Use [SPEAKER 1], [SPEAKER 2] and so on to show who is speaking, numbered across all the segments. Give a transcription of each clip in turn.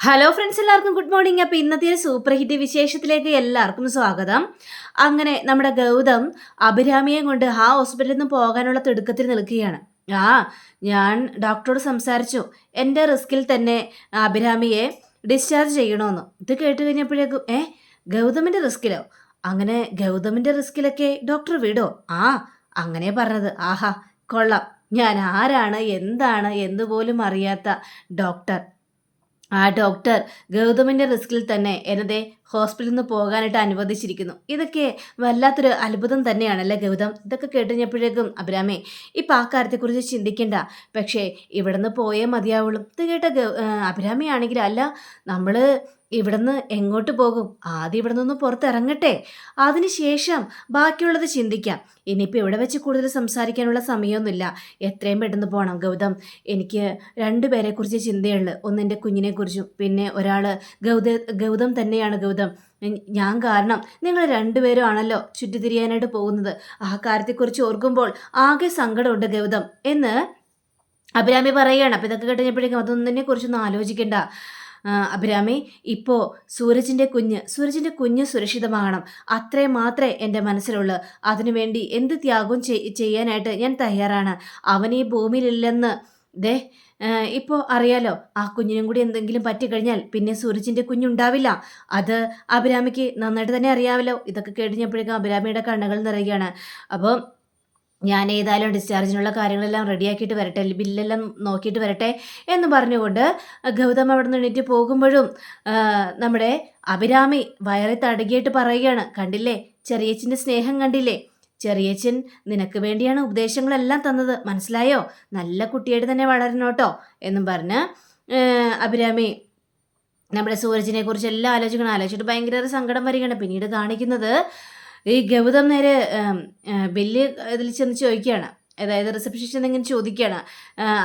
[SPEAKER 1] Hello friends എല്ലാവർക്കും good morning അപ്പോൾ ഇന്നത്തെ ഒരു സൂപ്പർ ഹിറ്റ് വിശേഷത്തിലേക്ക് എല്ലാവർക്കും സ്വാഗതം. അങ്ങനെ നമ്മുടെ ഗൗതം അഭിരാമിയെ കൊണ്ട് ആ ഹോസ്പിറ്റലിൽ നിന്ന് പോകാനുള്ള തിടുക്കത്തിൽ നിൽക്കുകയാണ്. ആ ഞാൻ ഡോക്ടറോട് സംസാരിച്ചു. എന്റെ റിസ്കിൽ തന്നെ അഭിരാമിയെ ഡിസ്ചാർജ് ചെയ്യണമെന്ന് ഇത് കേട്ട് കഴിഞ്ഞപ്പോഴേക്കും ഏ ഗൗതമിന്റെ റിസ്കിലോ അങ്ങനെ ഗൗതമിന്റെ റിസ്കിലൊക്കെ ഡോക്ടർ വിടോ. ആ അങ്ങനെ പറഞ്ഞത്. ആഹാ കൊള്ളാം. ഞാൻ ആരാണ്? എന്താണ്? എന്തുപോലും അറിയാത്ത ഡോക്ടർ ആ ഡോക്ടർ ഗൗതമിന്റെ റിസ്കിൽ തന്നെ എന്നെ ഹോസ്പിറ്റലിൽ നിന്ന് പോകാനായിട്ട് അനുവദിച്ചിരിക്കുന്നു. ഇതൊക്കെ വല്ലാത്തൊരു അത്ഭുതം തന്നെയാണല്ലേ ഗൗതം? ഇതൊക്കെ കേട്ടുകഴിഞ്ഞപ്പോഴേക്കും അബ്രാമേ ഇപ്പം ആ കാര്യത്തെക്കുറിച്ച് ചിന്തിക്കേണ്ട. പക്ഷേ ഇവിടുന്ന് പോയേ മതിയാവുള്ളൂ. ഇത് കേട്ട അഭിരാമിയാണെങ്കിൽ അല്ല നമ്മൾ ഇവിടുന്ന് എങ്ങോട്ട് പോകും? ആദ്യം ഇവിടെ നിന്ന് പുറത്തിറങ്ങട്ടെ. അതിനുശേഷം ബാക്കിയുള്ളത് ചിന്തിക്കാം. ഇനിയിപ്പോൾ ഇവിടെ വെച്ച് കൂടുതൽ സംസാരിക്കാനുള്ള സമയമൊന്നുമില്ല എത്രയും പെട്ടെന്ന് പോകണം ഗൗതം. എനിക്ക് രണ്ടുപേരെക്കുറിച്ച് ചിന്തയുള്ളു ഒന്ന് എന്റെ കുഞ്ഞിനെക്കുറിച്ചും പിന്നെ ഒരാൾ ഗൗത ഗൗതം തന്നെയാണ് ഗൗതം. ഞാൻ കാരണം നിങ്ങൾ രണ്ടുപേരും ആണല്ലോ ചുറ്റിത്തിരിയാനായിട്ട് പോകുന്നത്. ആ കാര്യത്തെക്കുറിച്ച് ഓർക്കുമ്പോൾ ആകെ സങ്കടമുണ്ട് ഗൗതം. എന്ന് അഭിരാമി പറയുകയാണ് അപ്പോൾ ഇതൊക്കെ കേട്ടുകഴിഞ്ഞപ്പോഴേക്കും അതൊന്നിനെ കുറിച്ചൊന്നും ആലോചിക്കേണ്ട. അഭിരാമി ഇപ്പോൾ സൂരജിന്റെ കുഞ്ഞ് സൂരജിന്റെ കുഞ്ഞ് സുരക്ഷിതമാകണം. അത്രേ മാത്രമേ എന്റെ മനസ്സിലുള്ളൂ. അതിനുവേണ്ടി എന്ത് ത്യാഗവും ചെയ്യാനായിട്ട് ഞാൻ തയ്യാറാണ്. അവൻ ഈ ഭൂമിയിലില്ലെന്ന് ദേ ഇപ്പോൾ അറിയാലോ ആ കുഞ്ഞിനും കൂടി എന്തെങ്കിലും പറ്റിക്കഴിഞ്ഞാൽ പിന്നെ സൂരജിന്റെ കുഞ്ഞുണ്ടാവില്ല. അത് അഭിരാമിക്ക് നന്നായിട്ട് തന്നെ അറിയാമല്ലോ. ഇതൊക്കെ കഴിഞ്ഞപ്പോഴേക്കും അഭിരാമിയുടെ കണ്ണുകൾ നിറയുകയാണ്. അപ്പോൾ ഞാൻ ഏതായാലും ഡിസ്ചാർജിനുള്ള കാര്യങ്ങളെല്ലാം റെഡിയാക്കിയിട്ട് വരട്ടെ ബില്ലെല്ലാം നോക്കിയിട്ട് വരട്ടെ എന്ന് പറഞ്ഞുകൊണ്ട് ഗൗതം അവിടെ നിന്ന് എണീറ്റ് പോകുമ്പോഴും നമ്മുടെ അഭിരാമി വയറി തടുകിയിട്ട് പറയുകയാണ്. കണ്ടില്ലേ? ചെറിയച്ചിന്റെ സ്നേഹം കണ്ടില്ലേ? ചെറിയച്ഛൻ നിനക്ക് വേണ്ടിയാണ് ഉപദേശങ്ങളെല്ലാം തന്നത്. മനസ്സിലായോ? നല്ല കുട്ടിയായിട്ട് തന്നെ വളരണോട്ടോ എന്നും പറഞ്ഞ് അഭിരാമി നമ്മുടെ സൂരജിനെ കുറിച്ച് എല്ലാം ആലോചിക്കണം. ആലോചിച്ചിട്ട് ഭയങ്കര സങ്കടം വരികയാണ്. പിന്നീട് കാണിക്കുന്നത് ഈ ഗൗതം നേരെ ബില്ല് ഇതിൽ ചെന്ന് ചോദിക്കുകയാണ്. അതായത് റിസപ്ഷനിസ്റ്റ് എന്തെങ്കിലും ചോദിക്കുകയാണ്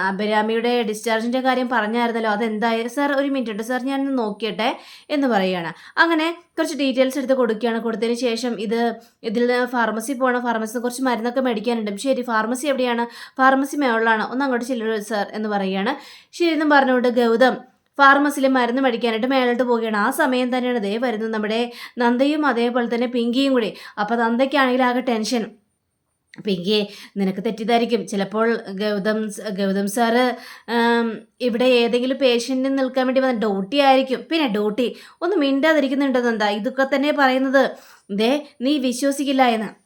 [SPEAKER 1] അഭിരാമിയുടെ ഡിസ്ചാർജിന്റെ കാര്യം പറഞ്ഞായിരുന്നല്ലോ. അതെന്തായി? സാർ ഒരു മിനിറ്റ് ഉണ്ട് സാർ ഞാൻ നോക്കിയട്ടെ എന്ന് പറയുകയാണ്. അങ്ങനെ കുറച്ച് ഡീറ്റെയിൽസ് എടുത്ത് കൊടുക്കുകയാണ്. കൊടുത്തതിന് ശേഷം ഇത് ഇതിൽ ഫാർമസി പോകണം. ഫാർമസിന്ന് കുറച്ച് മരുന്നൊക്കെ മേടിക്കാനുണ്ട്. ശരി ഫാർമസി എവിടെയാണ്? ഫാർമസി മേളിലാണ്? ഒന്ന് അങ്ങോട്ട് ചെല്ലു സാർ എന്ന് പറയുകയാണ്. ശരി എന്നും പറഞ്ഞുകൊണ്ട് ഗൗതം ഫാർമസിയിൽ മരുന്ന് മേടിക്കാനായിട്ട് മേലോട്ട് പോവുകയാണ്. ആ സമയം തന്നെയാണ് ദേ വരുന്നത് നമ്മുടെ നന്ദയും അതേപോലെ തന്നെ പിങ്കിയും കൂടി. അപ്പോൾ നന്ദയ്ക്കാണെങ്കിൽ ആകെ ടെൻഷൻ പിങ്കിയെ നിനക്ക് തെറ്റിദ്ധാരിക്കും. ചിലപ്പോൾ ഗൗതം ഗൗതം സാറ് ഇവിടെ ഏതെങ്കിലും പേഷ്യന്റിന് നിൽക്കാൻ വേണ്ടി വന്ന ഡ്യൂട്ടി ആയിരിക്കും. പിന്നെ ഡ്യൂട്ടി ഒന്ന് മിണ്ടാതിരിക്കുന്നുണ്ടോ എന്താ? ഇതൊക്കെ തന്നെ പറയുന്നത്. ദേ നീ വിശ്വസിക്കില്ല എന്ന്.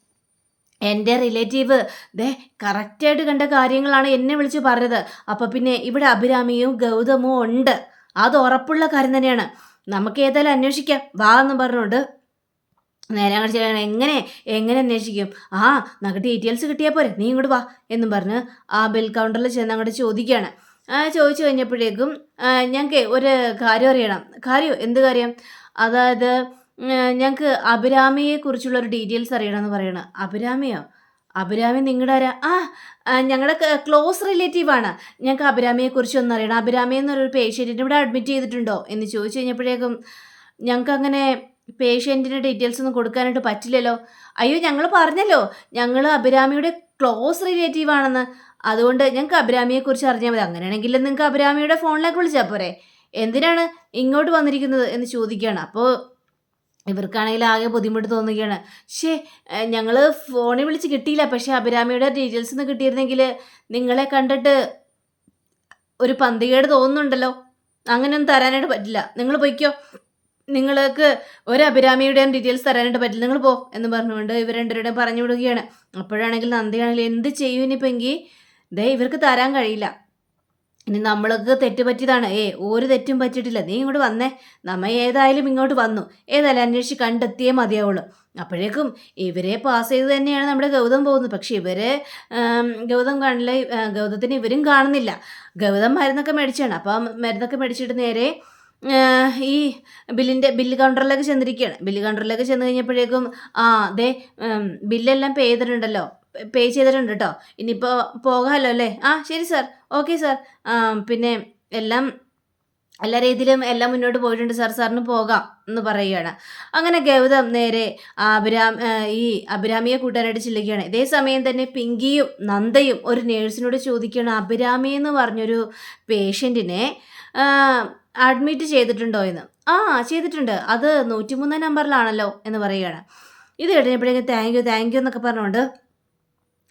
[SPEAKER 1] എന്റെ റിലേറ്റീവ് ദേ കറക്റ്റായിട്ട് കണ്ട കാര്യങ്ങളാണ് എന്നെ വിളിച്ച് പറഞ്ഞത്. അപ്പോൾ പിന്നെ ഇവിടെ അഭിരാമിയും ഗൗതമും ഉണ്ട്. അത് ഉറപ്പുള്ള കാര്യം തന്നെയാണ്. നമുക്ക് ഏതായാലും അന്വേഷിക്കാം. വാ എന്ന് പറഞ്ഞുകൊണ്ട് നേരെ അങ്ങോട്ട് എങ്ങനെ എങ്ങനെ അന്വേഷിക്കും? ആ നമുക്ക് ഡീറ്റെയിൽസ് കിട്ടിയാൽ പോരെ നീ ഇങ്ങോട്ട് വാ എന്നും പറഞ്ഞ് ആ ബിൽ കൗണ്ടറിൽ ചെന്ന് അങ്ങോട്ട് ചോദിക്കുകയാണ് ചോദിച്ചു കഴിഞ്ഞപ്പോഴേക്കും ഞങ്ങൾക്ക് ഒരു കാര്യം അറിയണം. കാര്യം എന്ത് കാര്യം? അതായത് ഞങ്ങൾക്ക് അഭിരാമിയെ കുറിച്ചുള്ള ഒരു ഡീറ്റെയിൽസ് അറിയണം എന്ന് പറയണം. അഭിരാമിയോ? അഭിരാമി നിങ്ങളുടെ ആരാ? ആ ഞങ്ങളുടെ ക്ലോസ് റിലേറ്റീവാണ് ഞങ്ങൾക്ക് അഭിരാമിയെക്കുറിച്ച് ഒന്ന് അറിയണം. അഭിരാമി എന്നൊരു പേഷ്യന്റിനെ ഇവിടെ അഡ്മിറ്റ് ചെയ്തിട്ടുണ്ടോ? എന്ന് ചോദിച്ചു കഴിഞ്ഞപ്പോഴേക്കും ഞങ്ങൾക്ക് അങ്ങനെ പേഷ്യന്റിന്റെ ഡീറ്റെയിൽസ് ഒന്നും കൊടുക്കാനായിട്ട് പറ്റില്ലല്ലോ. അയ്യോ ഞങ്ങൾ പറഞ്ഞല്ലോ. ഞങ്ങൾ അഭിരാമിയുടെ ക്ലോസ് റിലേറ്റീവ് ആണെന്ന്. അതുകൊണ്ട് ഞങ്ങൾക്ക് അഭിരാമിയെക്കുറിച്ച് അറിഞ്ഞാൽ മതി. അങ്ങനെയാണെങ്കിൽ നിങ്ങൾക്ക് അഭിരാമിയുടെ ഫോണിലേക്ക് വിളിച്ചാൽ പോരെ. എന്തിനാണ് ഇങ്ങോട്ട് വന്നിരിക്കുന്നത് എന്ന് ചോദിക്കുകയാണ്. അപ്പോൾ ഇവർക്കാണെങ്കിൽ ആകെ ബുദ്ധിമുട്ട് തോന്നുകയാണ്. ഷേ ഞങ്ങൾ ഫോണിൽ വിളിച്ച് കിട്ടിയില്ല. പക്ഷേ അഭിരാമിയുടെ ഡീറ്റെയിൽസ് ഒന്ന് കിട്ടിയിരുന്നെങ്കിൽ നിങ്ങളെ കണ്ടിട്ട് ഒരു പന്തികേട് തോന്നുന്നുണ്ടല്ലോ. അങ്ങനെയൊന്നും തരാനായിട്ട് പറ്റില്ല. നിങ്ങൾ പൊയ്ക്കോ. നിങ്ങൾക്ക് ഒരു അഭിരാമിയുടെയും ഡീറ്റെയിൽസ് തരാനായിട്ട് പറ്റില്ല. നിങ്ങൾ പോ എന്ന് പറഞ്ഞുകൊണ്ട് ഇവർ രണ്ടുപേരുടെയും പറഞ്ഞു വിടുകയാണ്. അപ്പോഴാണെങ്കിൽ നന്ദിയാണെങ്കിൽ എന്ത് ചെയ്യും ഇനിയിപ്പെങ്കിൽ ദേ ഇവർക്ക് തരാൻ കഴിയില്ല. ഇനി നമ്മൾക്ക് തെറ്റ് പറ്റിയതാണ്. ഏ ഒരു തെറ്റും പറ്റിയിട്ടില്ല. നീ ഇങ്ങോട്ട് വന്നേ. നമ്മ ഏതായാലും ഇങ്ങോട്ട് വന്നു. ഏതായാലും അന്വേഷിച്ച് കണ്ടെത്തിയേ മതിയാവുള്ളൂ. അപ്പോഴേക്കും ഇവരെ പാസ് ചെയ്ത് തന്നെയാണ് നമ്മുടെ ഗൗതം പോകുന്നത്. പക്ഷെ ഇവരെ ഗൗതം കാണില്ല. ഗൗതത്തിന് ഇവരും കാണുന്നില്ല. ഗൗതം മരുന്നൊക്കെ മേടിച്ചാണ്. അപ്പം മരുന്നൊക്കെ മേടിച്ചിട്ട് നേരെ ഈ ബില്ലിന്റെ ബില്ല് കൗണ്ടറിലേക്ക് ചെന്നിരിക്കുകയാണ്. ബില്ല് കൗണ്ടറിലേക്ക് ചെന്ന് കഴിഞ്ഞപ്പോഴേക്കും ആ അതെ ബില്ലെല്ലാം പേ ചെയ്തിട്ടുണ്ടല്ലോ. പേ ചെയ്തിട്ടുണ്ട് കേട്ടോ ഇനിയിപ്പോൾ പോകാമല്ലോ അല്ലേ? ആ ശരി സാർ. Okay sir. പിന്നെ എല്ലാം എല്ലാ രീതിയിലും എല്ലാം മുന്നോട്ട് പോയിട്ടുണ്ട് സാർ. സാറിന് പോകാം എന്ന് പറയുകയാണ്. അങ്ങനെ ഗൗതം നേരെ അഭിരാം ഈ അഭിരാമിയെ കൂട്ടാനായിട്ട് ചെല്ലുകയാണ്. ഇതേ സമയം തന്നെ പിങ്കിയും നന്ദയും ഒരു നേഴ്സിനോട് ചോദിക്കുകയാണ്. അഭിരാമി എന്ന് പറഞ്ഞൊരു പേഷ്യന്റിനെ അഡ്മിറ്റ് ചെയ്തിട്ടുണ്ടോ എന്ന് ആ ചെയ്തിട്ടുണ്ട്. അത് നൂറ്റിമൂന്നാം നമ്പറിലാണല്ലോ എന്ന് പറയുകയാണ്. ഇത് കഴിഞ്ഞപ്പോഴേക്കും താങ്ക് യു താങ്ക് യു എന്നൊക്കെ പറഞ്ഞുകൊണ്ട്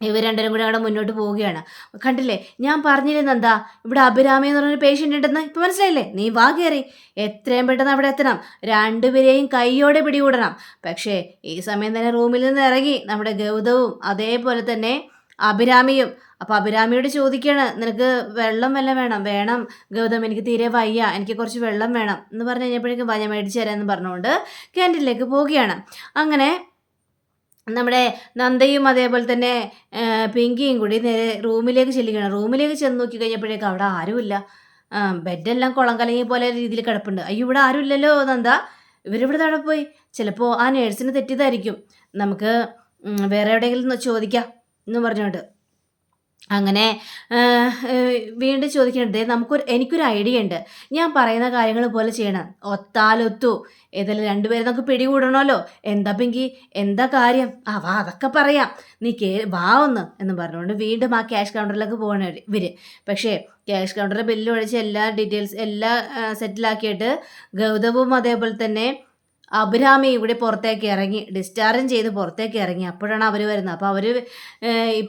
[SPEAKER 1] ഇവർ രണ്ടുപേരും കൂടെ അവിടെ മുന്നോട്ട് പോവുകയാണ്. കണ്ടില്ലേ? ഞാൻ പറഞ്ഞില്ലെന്ന് എന്താ? ഇവിടെ അഭിരാമി എന്ന് പറഞ്ഞൊരു പേഷ്യന്റ് ഉണ്ടെന്ന്. ഇപ്പം മനസ്സിലായില്ലേ? നീ വാ കയറി എത്രയും പെട്ടെന്ന് അവിടെ എത്തണം. രണ്ടുപേരെയും കൈയോടെ പിടികൂടണം. പക്ഷേ ഈ സമയം തന്നെ റൂമിൽ നിന്ന് ഇറങ്ങി നമ്മുടെ ഗൗതവും അതേപോലെ തന്നെ അഭിരാമിയും അപ്പോൾ അഭിരാമിയോട് ചോദിക്കുകയാണ് നിനക്ക് വെള്ളം വല്ല വേണം? വേണം ഗൗതം എനിക്ക് തീരെ വയ്യ എനിക്ക് കുറച്ച് വെള്ളം വേണം. എന്ന് പറഞ്ഞു കഴിഞ്ഞപ്പോഴേക്കും ഞാൻ മേടിച്ചു തരാമെന്ന് പറഞ്ഞുകൊണ്ട് ക്യാന്റീനിലേക്ക് പോവുകയാണ്. അങ്ങനെ നമ്മുടെ നന്ദയും അതേപോലെ തന്നെ പിങ്കിയും കൂടി നേരെ റൂമിലേക്ക് ചെല്ലുകയാണ്. റൂമിലേക്ക് ചെന്ന് നോക്കി കഴിഞ്ഞപ്പോഴേക്കും അവിടെ ആരുമില്ല. ബെഡെല്ലാം കുളം കലങ്ങി പോലെ രീതിയിൽ കിടപ്പുണ്ട്. അയ്യോ ഇവിടെ ആരുമില്ലല്ലോ നന്ദ. ഇവരിവിടെ താഴെ പോയി? ചിലപ്പോൾ ആ നേഴ്സിന് തെറ്റിയതായിരിക്കും. നമുക്ക് വേറെ എവിടെയെങ്കിലും ചോദിക്കാം എന്ന് പറഞ്ഞുകൊണ്ട്. അങ്ങനെ വീണ്ടും ചോദിക്കുന്നുണ്ട് "ദേ, നമുക്കൊരു എനിക്കൊരു ഐഡിയ ഉണ്ട് ഞാൻ പറയുന്ന കാര്യങ്ങൾ പോലെ ചെയ്യണം. ഒത്താലൊത്തു. ഏതായാലും രണ്ടുപേരും നമുക്ക് പിടികൂടണമല്ലോ. എന്താ പിങ്കി? എന്താ കാര്യം? ആ വാ അതൊക്കെ പറയാം. നീ കേ വാ ഒന്ന് എന്ന് പറഞ്ഞുകൊണ്ട് വീണ്ടും ആ ക്യാഷ് കൗണ്ടറിലേക്ക് പോകണ ഇവർ. പക്ഷേ ക്യാഷ് കൗണ്ടറിൽ ബില്ല് ഒഴിച്ച് എല്ലാ ഡീറ്റെയിൽസ് എല്ലാ സെറ്റിലാക്കിയിട്ട് ഗൗതവും അതേപോലെ തന്നെ അഭിരാമി ഇവിടെ പുറത്തേക്ക് ഇറങ്ങി ഡിസ്ചാർജും ചെയ്ത് പുറത്തേക്ക് ഇറങ്ങി. അപ്പോഴാണ് അവർ വരുന്നത്. അപ്പോൾ അവർ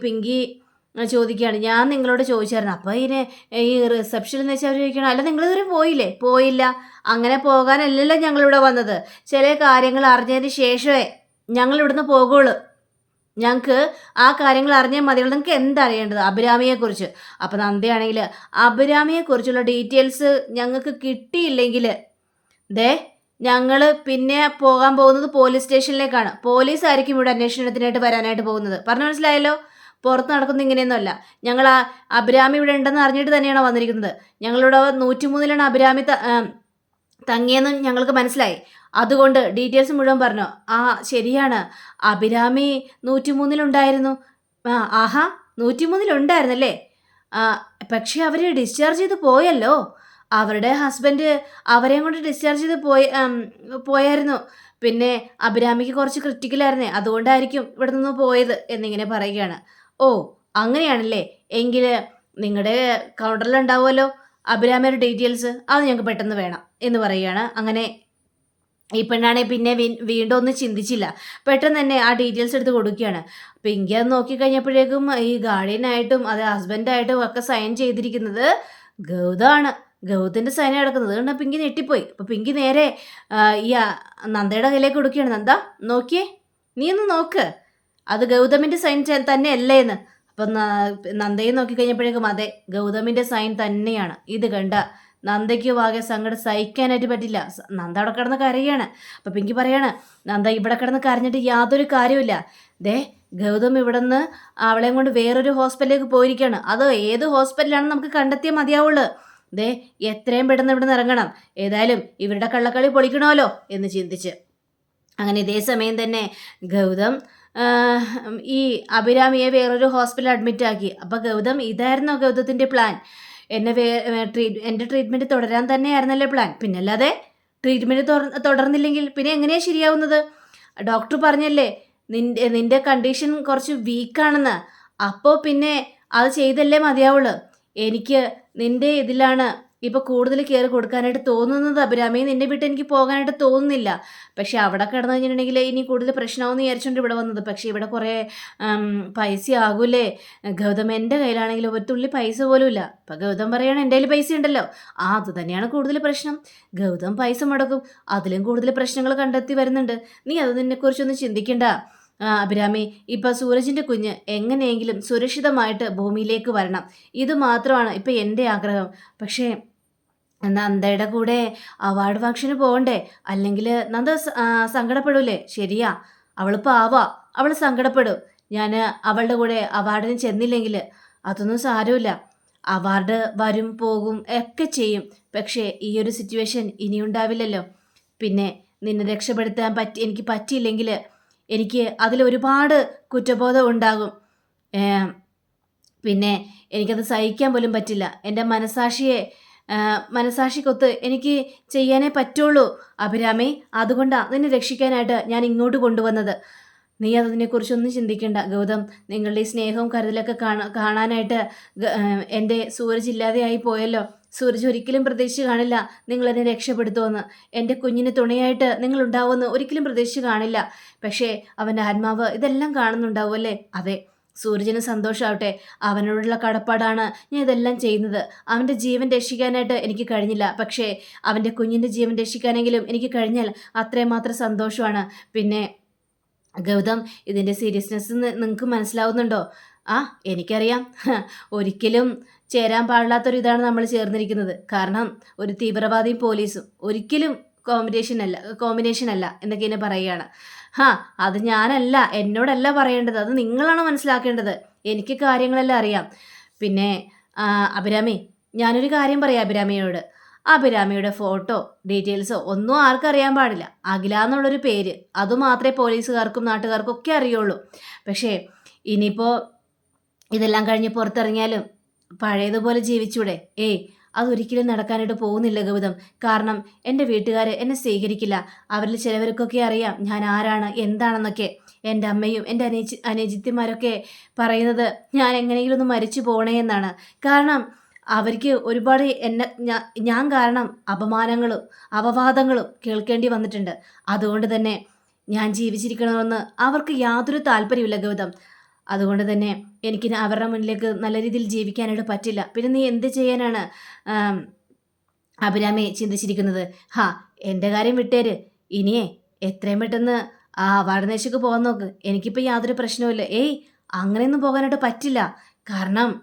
[SPEAKER 1] പിങ്കി ചോദിക്കുകയാണ്. ഞാൻ നിങ്ങളോട് ചോദിച്ചായിരുന്നു. അപ്പോൾ ഇതിന് ഈ റിസപ്ഷനിൽ എന്ന് വെച്ചാൽ അവർ ചോദിക്കണം അല്ല നിങ്ങൾ ഇതുവരെ പോയില്ലേ? പോയില്ല. അങ്ങനെ പോകാനല്ലല്ലോ ഞങ്ങളിവിടെ വന്നത്. ചില കാര്യങ്ങൾ അറിഞ്ഞതിന് ശേഷമേ ഞങ്ങൾ ഇവിടുന്ന് പോകുള്ളൂ. ഞങ്ങൾക്ക് ആ കാര്യങ്ങൾ അറിഞ്ഞാൽ മതിയുള്ളൂ നിങ്ങൾക്ക് എന്തറിയേണ്ടത് അഭിരാമിയെക്കുറിച്ച്? അപ്പോൾ നന്ദയാണെങ്കിൽ അഭിരാമിയെക്കുറിച്ചുള്ള ഡീറ്റെയിൽസ് ഞങ്ങൾക്ക് കിട്ടിയില്ലെങ്കിൽ ദേ ഞങ്ങൾ പിന്നെ പോകാൻ പോകുന്നത് പോലീസ് സ്റ്റേഷനിലേക്കാണ്. പോലീസ് ആയിരിക്കും ഇവിടെ അന്വേഷണത്തിനായിട്ട് വരാനായിട്ട് പോകുന്നത്. പറഞ്ഞു മനസ്സിലായല്ലോ? പുറത്ത് നടക്കുന്ന ഇങ്ങനെയൊന്നുമല്ല. ഞങ്ങൾ ആ അഭിരാമി ഇവിടെ ഉണ്ടെന്ന് അറിഞ്ഞിട്ട് തന്നെയാണ് വന്നിരിക്കുന്നത്. ഞങ്ങളിവിടെ നൂറ്റിമൂന്നിലാണ് അഭിരാമി തങ്ങിയെന്ന് ഞങ്ങൾക്ക് മനസ്സിലായി. അതുകൊണ്ട് ഡീറ്റെയിൽസ് മുഴുവൻ പറഞ്ഞു. ആ ശരിയാണ്. അഭിരാമി നൂറ്റിമൂന്നിലുണ്ടായിരുന്നു. ആ ആഹാ നൂറ്റിമൂന്നിലുണ്ടായിരുന്നല്ലേ? പക്ഷേ അവർ ഡിസ്ചാർജ് ചെയ്ത് പോയല്ലോ. അവരുടെ ഹസ്ബൻഡ് അവരെയും കൊണ്ട് ഡിസ്ചാർജ് ചെയ്ത് പോയി പോയായിരുന്നു. പിന്നെ അഭിരാമിക്ക് കുറച്ച് ക്രിറ്റിക്കലായിരുന്നേ അതുകൊണ്ടായിരിക്കും ഇവിടെ നിന്ന് പോയത് എന്നിങ്ങനെ പറയുകയാണ്. ഓ അങ്ങനെയാണല്ലേ. എങ്കിൽ നിങ്ങളുടെ കൗണ്ടറിൽ ഉണ്ടാവുമല്ലോ അഭിരാമിയുടെ ഡീറ്റെയിൽസ് അത് ഞങ്ങൾക്ക് പെട്ടെന്ന് വേണം എന്ന് പറയുകയാണ്. അങ്ങനെ ഈ പെണ്ണാണെ പിന്നെ വീണ്ടും ഒന്നും ചിന്തിച്ചില്ല. പെട്ടെന്ന് തന്നെ ആ ഡീറ്റെയിൽസ് എടുത്ത് കൊടുക്കുകയാണ്. പിങ്കി അത് നോക്കിക്കഴിഞ്ഞപ്പോഴേക്കും ഈ ഗാർഡിയനായിട്ടും അത് ഹസ്ബൻഡായിട്ടും ഒക്കെ സൈൻ ചെയ്തിരിക്കുന്നത് ഗൗതമാണ്. ഗൗതത്തിന്റെ സൈൻ കിടക്കുന്നത് കണ്ട പിങ്കി ഞെട്ടിപ്പോയി. അപ്പോൾ പിങ്കി നേരെ ഈ നന്ദയുടെ കയ്യിലേക്ക് കൊടുക്കുകയാണ്. നന്ദ നോക്കിയേ നീ ഒന്ന് നോക്ക്. അത് ഗൗതമിന്റെ സൈൻ തന്നെയല്ലേ എന്ന്. അപ്പം നന്ദയെ നോക്കിക്കഴിഞ്ഞപ്പോഴേക്കും അതെ ഗൗതമിന്റെ സൈൻ തന്നെയാണ്. ഇത് കണ്ട നന്ദയ്ക്ക് വാകെ സങ്കടം സഹിക്കാനായിട്ട് പറ്റില്ല. നന്ദ അവിടെ കിടന്ന് കരയാണ്. അപ്പം പിങ്കി പറയാണ് നന്ദ ഇവിടെ കിടന്ന് കരഞ്ഞിട്ട് യാതൊരു കാര്യമില്ല ദേ ഗൗതം ഇവിടെ നിന്ന് അവളെയും കൊണ്ട് വേറൊരു ഹോസ്പിറ്റലിലേക്ക് പോയിരിക്കുകയാണ് അത് ഏത് ഹോസ്പിറ്റലാണ് നമുക്ക് കണ്ടെത്തിയേ മതിയാവുള്ളൂ? ദേ എത്രയും പെട്ടെന്ന് ഇവിടെ നിന്ന് ഇറങ്ങണം. ഏതായാലും ഇവരുടെ കള്ളക്കളി പൊളിക്കണമല്ലോ എന്ന് ചിന്തിച്ച്. അങ്ങനെ ഇതേ സമയം തന്നെ ഗൗതം ഈ അഭിരാമിയെ വേറൊരു ഹോസ്പിറ്റലിൽ അഡ്മിറ്റ് ആക്കി. അപ്പോൾ ഗൗതം ഇതായിരുന്നോ ഗൗതത്തിന്റെ പ്ലാൻ എന്നെ വേ ട്രീറ്റ് എന്റെ ട്രീറ്റ്മെന്റ് തുടരാൻ തന്നെയായിരുന്നല്ലേ പ്ലാൻ പിന്നല്ലാതെ ട്രീറ്റ്മെന്റ് തുടർന്നില്ലെങ്കിൽ പിന്നെ എങ്ങനെയാണ് ശരിയാവുന്നത്? ഡോക്ടർ പറഞ്ഞല്ലേ നിന്റെ നിന്റെ കണ്ടീഷൻ കുറച്ച് വീക്കാണെന്ന് അപ്പോൾ പിന്നെ അത് ചെയ്തല്ലേ മതിയാവുള്ളൂ. എനിക്ക് നിന്റെ ഇതിലാണ് ഇപ്പോൾ കൂടുതൽ കെയർ കൊടുക്കാനായിട്ട് തോന്നുന്നത് അഭിരാമി. നിന്റെ വിട്ട് എനിക്ക് പോകാനായിട്ട് തോന്നുന്നില്ല. പക്ഷെ അവിടെ കിടന്നു കഴിഞ്ഞിട്ടുണ്ടെങ്കിൽ ഇനി കൂടുതൽ പ്രശ്നമാവെന്ന് വിചാരിച്ചുകൊണ്ട് ഇവിടെ വന്നത്. പക്ഷേ ഇവിടെ കുറേ പൈസ ആകൂലേ ഗൗതം എന്റെ കയ്യിലാണെങ്കിൽ ഒരു തുള്ളി പൈസ പോലും ഇല്ല. അപ്പം ഗൗതം പറയണം എന്റെ കയ്യിൽ പൈസ ഉണ്ടല്ലോ. ആ അത് തന്നെയാണ് കൂടുതൽ പ്രശ്നം. ഗൗതം പൈസ മുടക്കും. അതിലും കൂടുതൽ പ്രശ്നങ്ങൾ കണ്ടെത്തി വരുന്നുണ്ട്. നീ അത് അതിനെക്കുറിച്ചൊന്നും ചിന്തിക്കണ്ട. അഭിരാമി ഇപ്പം സൂരജിന്റെ കുഞ്ഞ് എങ്ങനെയെങ്കിലും സുരക്ഷിതമായിട്ട് ഭൂമിയിലേക്ക് വരണം. ഇത് മാത്രമാണ് ഇപ്പം എന്റെ ആഗ്രഹം. പക്ഷേ നന്ദയുടെ കൂടെ അവാർഡ് ഫംഗ്ഷന് പോകണ്ടേ അല്ലെങ്കിൽ നന്ദ സങ്കടപ്പെടൂലേ? ശരിയാ. അവൾ പാവാ. അവൾ സങ്കടപ്പെടും. ഞാൻ അവളുടെ കൂടെ അവാർഡിന് ചെന്നില്ലെങ്കിൽ അതൊന്നും സാരമില്ല. അവാർഡ് വരും പോകും ഒക്കെ ചെയ്യും. പക്ഷേ ഈ ഒരു സിറ്റുവേഷൻ ഇനിയുണ്ടാവില്ലല്ലോ പിന്നെ നിന്നെ രക്ഷപ്പെടുത്താൻ പറ്റി എനിക്ക് പറ്റിയില്ലെങ്കിൽ എനിക്ക് അതിൽ ഒരുപാട് കുറ്റബോധം ഉണ്ടാകും. പിന്നെ എനിക്കത് സഹിക്കാൻ പോലും പറ്റില്ല. എന്റെ മനസാക്ഷിയെ മനസാക്ഷിക്കൊത്ത് എനിക്ക് ചെയ്യാനേ പറ്റുള്ളൂ. അഭിരാമേ അതുകൊണ്ടാണ് നിന്നെ രക്ഷിക്കാനായിട്ട് ഞാൻ ഇങ്ങോട്ട് കൊണ്ടുവന്നത്. നീ അതിനെക്കുറിച്ചൊന്നും ചിന്തിക്കണ്ട ഗൗതം. നിങ്ങളുടെ ഈ സ്നേഹവും കരുതലൊക്കെ കാണാ കാണാനായിട്ട് എന്റെ സൂരജ് ഇല്ലാതെയായി പോയല്ലോ. സൂരജ് ഒരിക്കലും പ്രതീക്ഷിച്ച് കാണില്ല നിങ്ങൾ എന്നെ രക്ഷപ്പെടുത്തുമെന്ന്. എന്റെ കുഞ്ഞിന് തുണയായിട്ട് നിങ്ങൾ ഉണ്ടാവുമെന്ന് ഒരിക്കലും പ്രതീക്ഷിച്ച് കാണില്ല. പക്ഷേ അവന്റെ ആത്മാവ് ഇതെല്ലാം കാണുന്നുണ്ടാവും അല്ലേ? അതെ. സൂരജിന് സന്തോഷമാവട്ടെ അവനോടുള്ള കടപ്പാടാണ് ഞാൻ ഇതെല്ലാം ചെയ്യുന്നത്. അവന്റെ ജീവൻ രക്ഷിക്കാനായിട്ട് എനിക്ക് കഴിഞ്ഞില്ല. പക്ഷേ അവന്റെ കുഞ്ഞിന്റെ ജീവൻ രക്ഷിക്കാനെങ്കിലും എനിക്ക് കഴിഞ്ഞാൽ അത്രയും മാത്രം സന്തോഷമാണ്. പിന്നെ ഗൗതം ഇതിന്റെ സീരിയസ്നെസ് നിങ്ങൾക്ക് മനസ്സിലാവുന്നുണ്ടോ? ആ എനിക്കറിയാം. ഒരിക്കലും ചേരാൻ പാടില്ലാത്തൊരു ഇതാണ് നമ്മൾ ചേർന്നിരിക്കുന്നത്. കാരണം ഒരു തീവ്രവാദിയും പോലീസും. ഒരിക്കലും കോമ്പിനേഷൻ അല്ല കോമ്പിനേഷൻ അല്ല എന്നൊക്കെ എന്നെ പറയുകയാണ്. ഹാ അത് ഞാനല്ല എന്നോടല്ല പറയേണ്ടത് അത് നിങ്ങളാണ് മനസ്സിലാക്കേണ്ടത്. എനിക്ക് കാര്യങ്ങളെല്ലാം അറിയാം. പിന്നെ അഭിരാമി ഞാനൊരു കാര്യം പറയാം അഭിരാമിയോട്. അഭിരാമിയുടെ ഫോട്ടോ ഡീറ്റെയിൽസോ ഒന്നും ആർക്കും അറിയാൻ പാടില്ല. അഖില എന്നുള്ളൊരു പേര്. അതുമാത്രമേ പോലീസുകാർക്കും നാട്ടുകാർക്കും ഒക്കെ അറിയുള്ളൂ. പക്ഷേ ഇനിയിപ്പോൾ ഇതെല്ലാം കഴിഞ്ഞ് പുറത്തിറങ്ങിയാലും പഴയതുപോലെ ജീവിച്ചൂടെ? ഏയ് അതൊരിക്കലും നടക്കാനായിട്ട് പോകുന്നില്ല ഗൗതം. കാരണം എന്റെ വീട്ടുകാർ എന്നെ സ്വീകരിക്കില്ല. അവരിൽ ചിലവർക്കൊക്കെ അറിയാം ഞാൻ ആരാണ് എന്താണെന്നൊക്കെ. എന്റെ അമ്മയും എന്റെ അനേജി അനേജിത്തിമാരൊക്കെ പറയുന്നത് ഞാൻ എങ്ങനെയെങ്കിലും ഒന്ന് മരിച്ചു പോകണേ എന്നാണ്. കാരണം അവർക്ക് ഒരുപാട് എന്നെ ഞാൻ കാരണം അപമാനങ്ങളും അപവാദങ്ങളും കേൾക്കേണ്ടി വന്നിട്ടുണ്ട്. അതുകൊണ്ട് തന്നെ ഞാൻ ജീവിച്ചിരിക്കണമെന്ന് അവർക്ക് യാതൊരു താല്പര്യമില്ല ഗൗതം. അതുകൊണ്ട് തന്നെ എനിക്ക് അവരുടെ മുന്നിലേക്ക് നല്ല രീതിയിൽ ജീവിക്കാനായിട്ട് പറ്റില്ല. പിന്നെ നീ എന്ത് ചെയ്യാനാണ് അഭിരാമി ചിന്തിച്ചിരിക്കുന്നത്? ഹാ എന്റെ കാര്യം വിട്ടേര്. ഇനിയേ എത്രയും പെട്ടെന്ന് ആ വാരണേശക്ക് പോകാൻ നോക്ക്. എനിക്കിപ്പോൾ യാതൊരു പ്രശ്നവുമില്ല. ഏയ് അങ്ങനെയൊന്നും പോകാനായിട്ട് പറ്റില്ല. കാരണം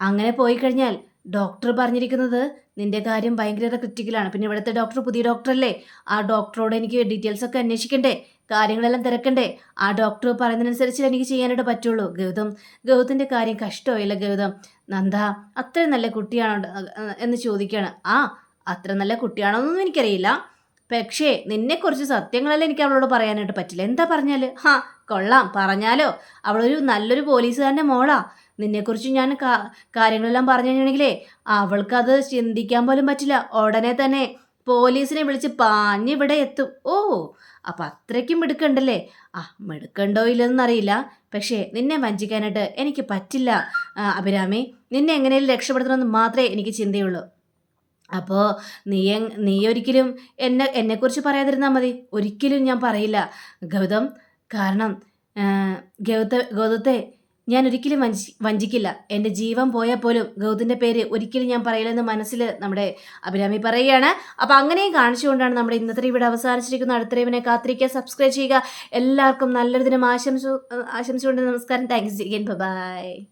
[SPEAKER 1] അങ്ങനെ പോയി കഴിഞ്ഞാൽ ഡോക്ടർ പറഞ്ഞിരിക്കുന്നത് നിന്റെ കാര്യം ഭയങ്കര ക്രിറ്റിക്കലാണ് പിന്നെ ഇവിടുത്തെ ഡോക്ടർ പുതിയ ഡോക്ടറല്ലേ ആ ഡോക്ടറോട് എനിക്ക് ഡീറ്റെയിൽസ് ഒക്കെ അന്വേഷിക്കണ്ടേ? കാര്യങ്ങളെല്ലാം തിരക്കണ്ടേ? ആ ഡോക്ടർ പറയുന്നതിനനുസരിച്ച് എനിക്ക് ചെയ്യാനായിട്ട് പറ്റുള്ളൂ. ഗൗതം ഗൗതത്തിന്റെ കാര്യം കഷ്ടമായില്ല ഗൗതം. നന്ദ അത്ര നല്ല കുട്ടിയാണോ എന്ന് ചോദിക്കുകയാണ് ആ അത്ര നല്ല കുട്ടിയാണോന്നൊന്നും എനിക്കറിയില്ല. പക്ഷേ നിന്നെ നിന്നെക്കുറിച്ച് സത്യങ്ങളെല്ലാം എനിക്ക് അവളോട് പറയാനായിട്ട് പറ്റില്ല. എന്താ പറഞ്ഞാൽ ഹാ കൊള്ളാം. പറഞ്ഞാലോ. അവളൊരു നല്ലൊരു പോലീസുകാരന്റെ മോളാ. നിന്നെക്കുറിച്ച് ഞാൻ കാര്യങ്ങളെല്ലാം പറഞ്ഞു കഴിഞ്ഞാണെങ്കിലേ അവൾക്കത് ചിന്തിക്കാൻ പോലും പറ്റില്ല. ഉടനെ തന്നെ പോലീസിനെ വിളിച്ച് പാഞ്ഞ് ഇവിടെ എത്തും. ഓ അപ്പം അത്രയ്ക്കും മിടുക്കണ്ടല്ലേ? ആ മിടുക്കണ്ടോ ഇല്ലെന്നറിയില്ല. പക്ഷേ നിന്നെ വഞ്ചിക്കാനായിട്ട് എനിക്ക് പറ്റില്ല അഭിരാമി. നിന്നെ എങ്ങനെയും രക്ഷപ്പെടുത്തണമെന്ന് മാത്രമേ എനിക്ക് ചിന്തയുള്ളൂ. അപ്പോൾ നീ നീ ഒരിക്കലും എന്നെ എന്നെക്കുറിച്ച് പറയാതിരുന്നാൽ മതി. ഒരിക്കലും ഞാൻ പറയില്ല. ഗൗതം കാരണം ഗൗത ഗൗതത്തെ ഞാൻ ഒരിക്കലും വഞ്ചി വഞ്ചിക്കില്ല. എന്റെ ജീവൻ പോയാൽ പോലും ഗൗതിന്റെ പേര് ഒരിക്കലും ഞാൻ പറയില്ലെന്ന് മനസ്സിൽ നമ്മുടെ അഭിരാമി പറയുകയാണ്. അപ്പോൾ അങ്ങനെയും കാണിച്ചുകൊണ്ടാണ് നമ്മുടെ ഇന്നത്തെ ഇവിടെ അവസാനിച്ചിരിക്കുന്ന അടുത്ത റീവിനെ കാത്തിരിക്കുക സബ്സ്ക്രൈബ് ചെയ്യുക. എല്ലാവർക്കും നല്ലൊരു ദിനം ആശംസ ആശംസിച്ചുകൊണ്ട് നമസ്കാരം. Thanks by